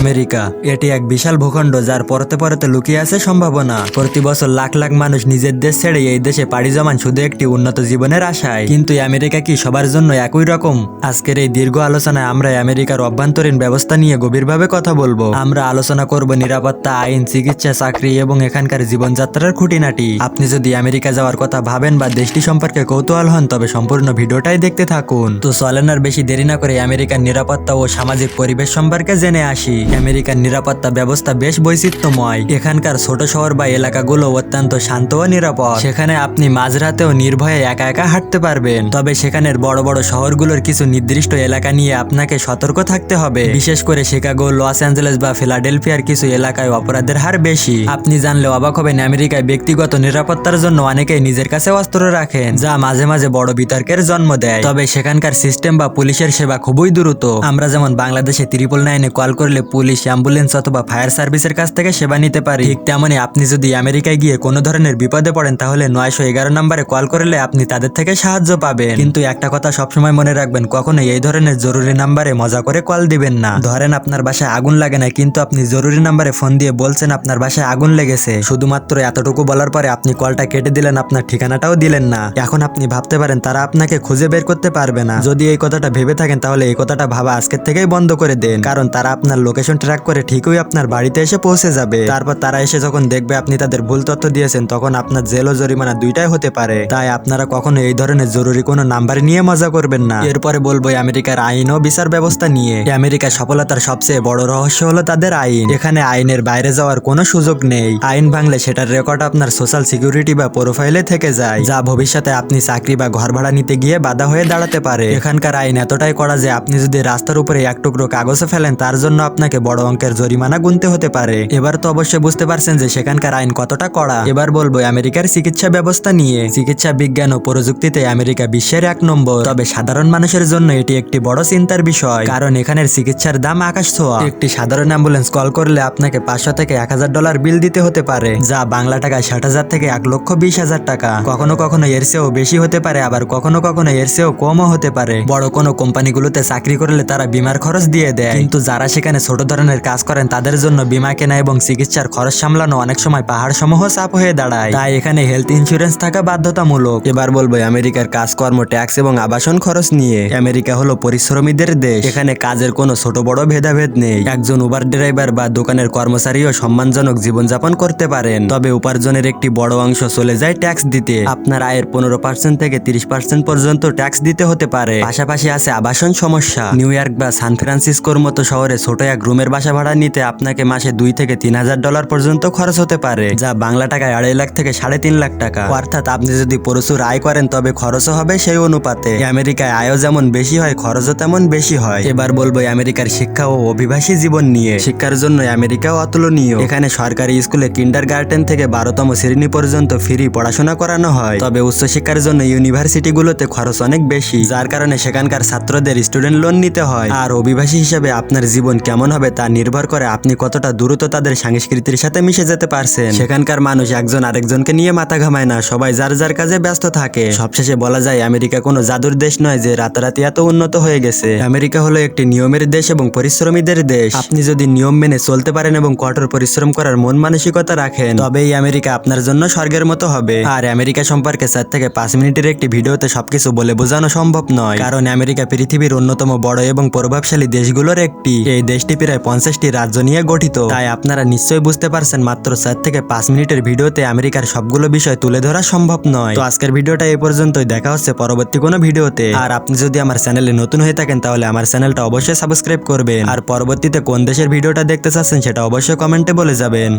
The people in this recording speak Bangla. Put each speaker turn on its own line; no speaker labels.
আমেরিকা। এটি এক বিশাল ভূখণ্ড যার পরতে পরতে লুকিয়ে আছে সম্ভাবনা। প্রতি বছর লাখ লাখ মানুষ নিজের দেশ ছেড়ে এই দেশে পাড়ি জমান শুধু একটি উন্নত জীবনের আশায়। কিন্তু আমেরিকা কি সবার জন্য একই রকম? আজকের এই দীর্ঘ আলোচনায় আমরা আমেরিকার অভ্যন্তরীণ ব্যবস্থা নিয়ে গভীরভাবে কথা বলব। আমরা আলোচনা করব নিরাপত্তা, আইন, চিকিৎসা, চাকরি এবং এখানকার জীবনযাত্রার খুঁটিনাটি। আপনি যদি আমেরিকা যাওয়ার কথা ভাবেন বা দেশটি সম্পর্কে কৌতূহল হন, তবে সম্পূর্ণ ভিডিওটাই দেখতে থাকুন। তো চলেন আর বেশি দেরি না করে আমেরিকার নিরাপত্তা ও সামাজিক পরিবেশ সম্পর্কে জেনে আসি। আমেরিকার নিরাপত্তা ব্যবস্থা বেশ বৈচিত্র্যময়। এখানকার ছোট শহর বা এলাকাগুলো অত্যন্ত শান্ত ও নিরাপদ। সেখানে আপনি মাঝরাতেও নির্ভয়ে একা একা হাঁটতে পারবেন। তবে সেখানের বড় বড় শহরগুলোর কিছু নির্দিষ্ট এলাকা নিয়ে আপনাকে সতর্ক থাকতে হবে। বিশেষ করে শিকাগো, লস অ্যাঞ্জেলেস বা ফিলাডেলফিয়ার কিছু এলাকায় অপরাধের হার বেশি। আপনি জানলে অবাক হবেন, আমেরিকায় ব্যক্তিগত নিরাপত্তার জন্য অনেকেই নিজের কাছে অস্ত্র রাখেন, যা মাঝে মাঝে বড় বিতর্কের জন্ম দেয়। তবে সেখানকার সিস্টেম বা পুলিশের সেবা খুবই দ্রুত। আমরা যেমন বাংলাদেশে ত্রিপল নাইনে কল করলে পুলিশ, অ্যাম্বুলেন্স অথবা ফায়ার সার্ভিসের কাছ থেকে সেবা নিতে পারি। ঠিক তেমনই আপনি যদি আমেরিকায় গিয়ে কোনো ধরনের বিপদে পড়েন, তাহলে নয়শো এগারো নম্বরে কল করলে আপনি তাদের থেকে সাহায্য পাবেন। কিন্তু একটা কথা সবসময় মনে রাখবেন, কখনোই এই ধরনের জরুরি নাম্বারে মজা করে কল দিবেন না। ধরেন আপনার বাসায় আগুন লাগে না, কিন্তু আপনি জরুরি নাম্বারে ফোন দিয়ে বলছেন আপনার বাসায় আগুন লেগেছে। শুধুমাত্র এতটুকু বলার পরে আপনি কলটা কেটে দিলেন, আপনার ঠিকানাটাও দিলেন না। এখন আপনি ভাবতে পারেন, তারা আপনাকে খুঁজে বের করতে পারবে না। যদি এই কথাটা ভেবে থাকেন, তাহলে এই কথাটা ভাবা আজকের থেকেই বন্ধ করে দেন। কারণ তারা আপনার লোকেশন ট্র্যাক করে ঠিকই আপনার বাড়িতে এসে পৌঁছে যাবে। তারপর তারা এসে যখন দেখবে আপনি তাদের ভুল তথ্য দিয়েছেন, তখন আপনার জেল ও জরিমানা দুইটাই হতে পারে। তাই আপনারা কখনো এই ধরনের জরুরি কোনো নাম্বার নিয়ে মজা করবেন না। এরপরে বলব আমেরিকার আইন ও বিচার ব্যবস্থা নিয়ে। আমেরিকার সফলতার সবচেয়ে বড় রহস্য হলো তাদের আইন। এখানে আইনের বাইরে যাওয়ার কোনো সুযোগ নেই। আইন ভাঙলে সেটার রেকর্ড আপনার সোশ্যাল সিকিউরিটি বা প্রোফাইলে থেকে যায়। যা ভবিষ্যতে আপনি চাকরি বা ঘর ভাড়া নিতে গিয়ে বাধা হয়ে দাঁড়াতে পারে। এখানকার আইন এতটাই করা যে আপনি যদি রাস্তার উপরে এক টুকরো কাগজে ফেলেন, তার জন্য আপনাকে বড় অঙ্কের জরিমানা গুনতে হতে পারে। এবার তো অবশ্যই বুঝতে পারছেন যে সেখানকার আইন কতটা কড়া। এবার বলব, আমেরিকার চিকিৎসা ব্যবস্থা নিয়ে। চিকিৎসা বিজ্ঞান ও প্রযুক্তিতে আমেরিকা বিশ্বের এক নম্বর। তবে সাধারণ মানুষের জন্য এটি একটি বড় চিন্তার বিষয়। কারণ এখানের চিকিৎসার দাম আকাশ ছোঁয়া। একটি সাধারণ অ্যাম্বুলেন্স কল করলে আপনাকে পাঁচশো থেকে এক হাজার ডলার বিল দিতে হতে পারে, যা বাংলা টাকায় ষাট হাজার থেকে এক লক্ষ বিশ হাজার টাকা। কখনো কখনো এর চেয়েও বেশি হতে পারে, আবার কখনো কখনো এর চেয়েও কমও হতে পারে। বড় কোনো কোম্পানিগুলোতে চাকরি করলে তারা বিমার খরচ দিয়ে দেয়। কিন্তু যারা সেখানে ছোট ধরনের কাজ করেন, তাদের জন্য বিমা কেনা এবং চিকিৎসার খরচ সামলানো অনেক সময় পাহাড় সমূহ চাপ হয়ে দাঁড়ায়। তাই এখানে হেলথ ইন্স্যুরেন্স থাকা বাধ্যতামূলক। এবার বলব আমেরিকার কাজকর্ম, ট্যাক্স এবং আবাসন খরচ নিয়ে। আমেরিকা হলো পরিশ্রমীদের দেশ। এখানে কাজের কোনো ছোট বড় ভেদাভেদ নেই। একজন উবার ড্রাইভার বা দোকানের কর্মচারীও সম্মানজনক জীবনযাপন করতে পারেন। তবে উপার্জনের একটি বড় অংশ চলে যায় ট্যাক্স দিতে। আপনার আয়ের পনেরো পার্সেন্ট থেকে তিরিশ পার্সেন্ট পর্যন্ত ট্যাক্স দিতে হতে পারে। পাশাপাশি আছে আবাসন সমস্যা। নিউ ইয়র্ক বা সান ফ্রান্সিসকোর মতো শহরে ছোট এক রুমের বাসা ভাড়া নিতে আপনাকে মাসে দুই থেকে তিন হাজার ডলার পর্যন্ত খরচ হতে পারে, যা বাংলা টাকায় আড়াই লাখ থেকে সাড়ে তিন লাখ টাকা। অর্থাৎ আপনি যদি প্রচুর আয় করেন, তবে খরচও হবে সেই অনুপাতে। আমেরিকায় আয়ও যেমন বেশি হয়, খরচও তেমন বেশি হয়। এবার বলব আমেরিকার শিক্ষা ও অভিবাসী জীবন নিয়ে। শিক্ষার জন্য আমেরিকাও অতুলনীয়। এখানে সরকারি স্কুলে কিন্ডার গার্ডেন থেকে বারোতম শ্রেণি পর্যন্ত ফ্রি পড়াশোনা করানো হয়। তবে উচ্চশিক্ষার জন্য ইউনিভার্সিটিগুলোতে খরচ অনেক বেশি, যার কারণে সেখানকার ছাত্রদের স্টুডেন্ট লোন নিতে হয়। আর অভিবাসী হিসেবে আপনার জীবন কেমন হবে তা নির্ভর করে আপনি কতটা দ্রুত তাদের সংস্কৃতির সাথে মিশে যেতে পারছেন? সেখানকার মানুষ একজন আরেকজনকে নিয়ে মাথা ঘামায় না, সবাই যার যার কাজে ব্যস্ত থাকে। সবশেষে বলা যায়, আমেরিকা কোনো জাদুর দেশ নয় যে রাতারাতি এত উন্নত হয়ে গেছে। আমেরিকা হলো একটি নিয়মের দেশ এবং পরিশ্রমীদের দেশ। আপনি যদি নিয়ম মেনে চলতে পারেন এবং কঠোর পরিশ্রম করার মন মানসিকতা রাখেন তবে এই আমেরিকা আপনার জন্য স্বর্গের মতো হবে। আর আমেরিকা সম্পর্কে চার থেকে পাঁচ মিনিটের একটি ভিডিওতে সবকিছু বলে বোঝানো সম্ভব নয়। কারণ আমেরিকা পৃথিবীর অন্যতম বড় এবং প্রভাবশালী দেশগুলোর একটি। এই দেশটি প্রায় পঞ্চাশটি রাজ্য নিয়ে গঠিত। তাই আপনারা নিশ্চয়ই বুঝতে পারছেন মাত্র চার থেকে পাঁচ মিনিটের ভিডিওতে আমেরিকার সবগুলো বিষয় তুলে ধরা সম্ভব নয়। তো আজকের ভিডিওটা এই পর্যন্তই। দেখা হচ্ছে পরবর্তী কোনো ভিডিওতে। আর আপনি যদি আমার চ্যানেলে নতুন হয়ে থাকেন, তাহলে আমার চ্যানেলটা অবশ্যই সাবস্ক্রাইব করবেন। আর পরবর্তীতে কোন দেশের ভিডিওটা দেখতে চাচ্ছেন, সেটা অবশ্যই কমেন্টে বলে যাবেন।